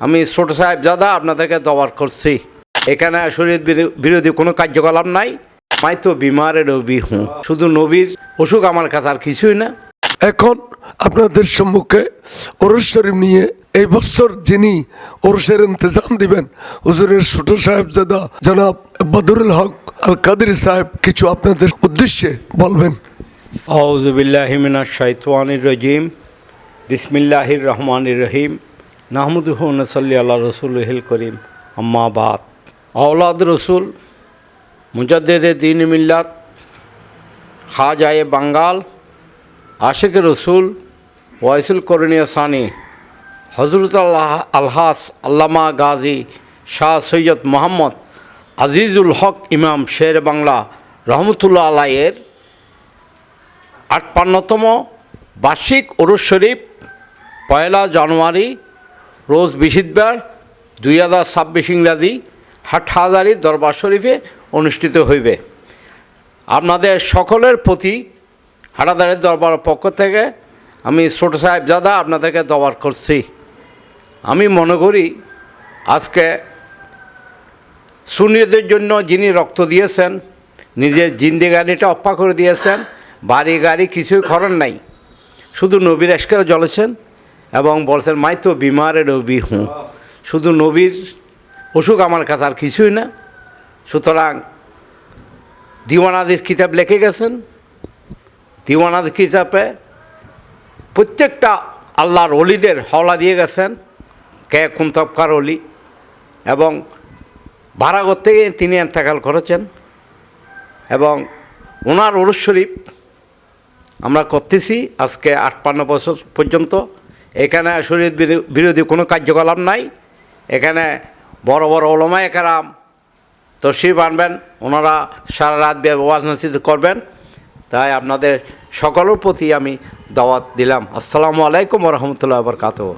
আমি ছোট সাহেব দাদা আপনাদেরকে দবার করছি। এখানে শরীর বিরো- বিরোধী কোনো কার্যকলাপ নাই। মাই তো বিমারে নবী হুঁ। শুধু নবীর অসুখ আমার কাছে আর কিছুই না। এখন আপনাদের সম্মুখে ওরস শরীফ নিয়ে এই বছর যিনি ওরসের ইন্তজাম দিবেন হুজুরের ছোট সাহেবজাদা জনাব বদরুল হক আল কাদির সাহেব কিছু আপনাদের উদ্দেশ্যে বলবেন। আউজুবিল্লাহিমিনা শাইতানির রজিম। বিসমিল্লাহির রহমানির রহিম। নাহমুদুহ নসল্লি আল্লাহ রসুল হিল করিম। আম্মাবাদ আওলাদ রসুল, মুজাদ্দেদে দিন মিল্লাত, খাজায়ে বাঙ্গাল, আশেক রসুল, ওয়াইসুল করণীয় সানি হজরত আল্লাহ আলহাস আল্লামা গাজী শাহ সৈয়দ মোহাম্মদ আজিজুল হক ইমাম শের বাংলা রহমতুল্লাহ আলাইয়ের আটপান্নতম বার্ষিক ওরস শরীফ, পয়লা জানুয়ারি রোজ বৃহস্পতিবার দুই হাজার ছাব্বিশ ইংরাজি হাটহাজারি দরবার শরীফে অনুষ্ঠিত হইবে। আপনাদের সকলের প্রতি হাটাদারের দরবার পক্ষ থেকে আমি ছোট সাহেব দাদা আপনাদেরকে দবার করছি। আমি মনে করি আজকে সুনিয়দের জন্য যিনি রক্ত দিয়েছেন, নিজের জিন্দেগানিটা অপ্পা করে দিয়েছেন, বাড়ি গাড়ি কিছুই খরণ নাই। শুধু নবীর এসকারে জ্বলেছেন এবং বলছেন, মাই তো বিমারে নবী হুঁ। শুধু নবীর অসুখ আমার কাছে আর কিছুই না। সুতরাং দিওয়ানাদিস কিতাব লেখে গেছেন। দিওয়ানাদিস কিতাবে প্রত্যেকটা আল্লাহর অলিদের হওলা দিয়ে গেছেন, কে কোন তবকার অলি এবং ভাড়াগর থেকে তিনি এন্তেকাল করেছেন এবং ওনার ওরস শরীফ আমরা করতেছি আজকে আটপান্ন বছর পর্যন্ত। এখানে শরীর বিরো- বিরোধী কোনো কার্যকলাপ নাই। এখানে বড় বড় ওলমা একারাম তসিব আনবেন ওনারা সারা রাত ওয়াজ নসিদ করবেন। তাই আপনাদের সকলের প্রতি আমি দাওয়াত দিলাম। আসসালামু আলাইকুম রহমতুল্লাহ বরকাত